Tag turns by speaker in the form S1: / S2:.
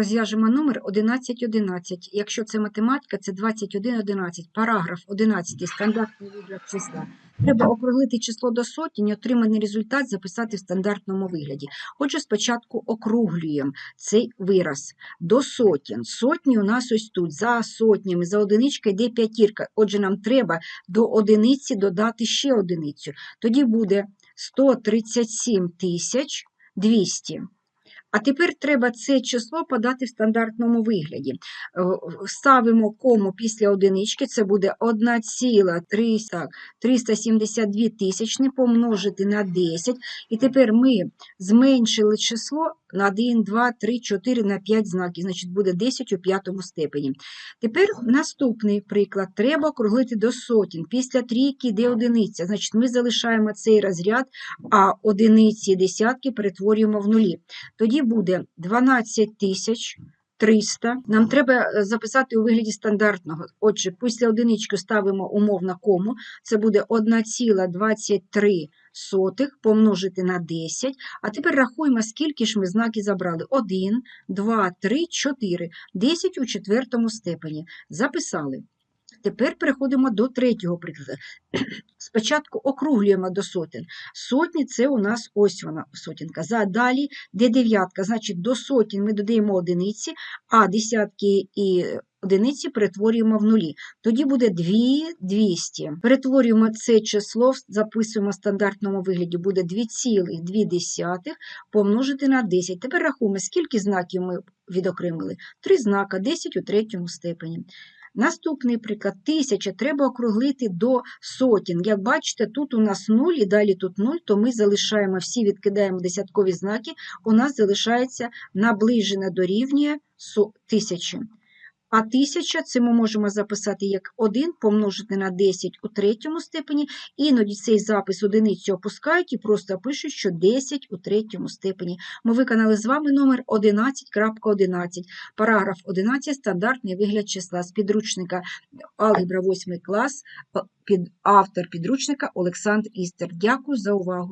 S1: Розв'яжемо номер 1111. Якщо це математика, це 2111. Параграф 11. Стандартний вигляд числа. Треба округлити число до сотень і отриманий результат записати в стандартному вигляді. Отже, спочатку округлюємо цей вираз до сотень. Сотні у нас ось тут. За сотнями, за одиничка йде п'ятірка. Отже, нам треба до одиниці додати ще одиницю. Тоді буде 137 тисяч 200. А тепер треба це число подати в стандартному вигляді. Е, Ставимо кому після одинички, це буде 1,372 тисячні помножити на 10. І тепер ми зменшили число 1, 2, 3, 4, на 5 знаків, значить буде 10 у п'ятому степені. Тепер наступний приклад. Треба округлити до сотень. Після трійки йде одиниця, значить ми залишаємо цей розряд, а одиниці десятки перетворюємо в нулі. Тоді буде 12 тисяч 300. Нам треба е, записати у вигляді стандартного. Отже, після одинички ставимо умовно кому. Це буде 1,23 сотих помножити на 10. А тепер рахуємо, скільки ж ми знаків забрали. 1, 2, 3, 4. 10 у четвертому степені. Записали. Тепер переходимо до третього прикладу. Спочатку округлюємо до сотень. Сотні це у нас ось вона сотенка. За далі, де дев'ятка, значить до сотень ми додаємо одиниці, а десятки і одиниці перетворюємо в нулі. Тоді буде 2200. Перетворюємо це число, записуємо в стандартному вигляді, буде 2,2 помножити на 10. Тепер рахуємо, скільки знаків ми відокремили. Три знака, 10 у третьому степені. Наступний приклад. Тисяча треба округлити до сотень. Як бачите, тут у нас 0 і далі тут 0, то ми залишаємо всі, відкидаємо десяткові знаки, у нас залишається наближене дорівнює со- тисячі. А тисяча це ми можемо записати як 1 помножити на 10 у третьому степені. Іноді цей запис одиницю опускають і просто пишуть, що 10 у третьому степені. Ми виконали з вами номер 11.11. Параграф 11. Стандартний вигляд числа з підручника Алгебра 8 клас. Під, автор підручника Олександр Істер. Дякую за увагу.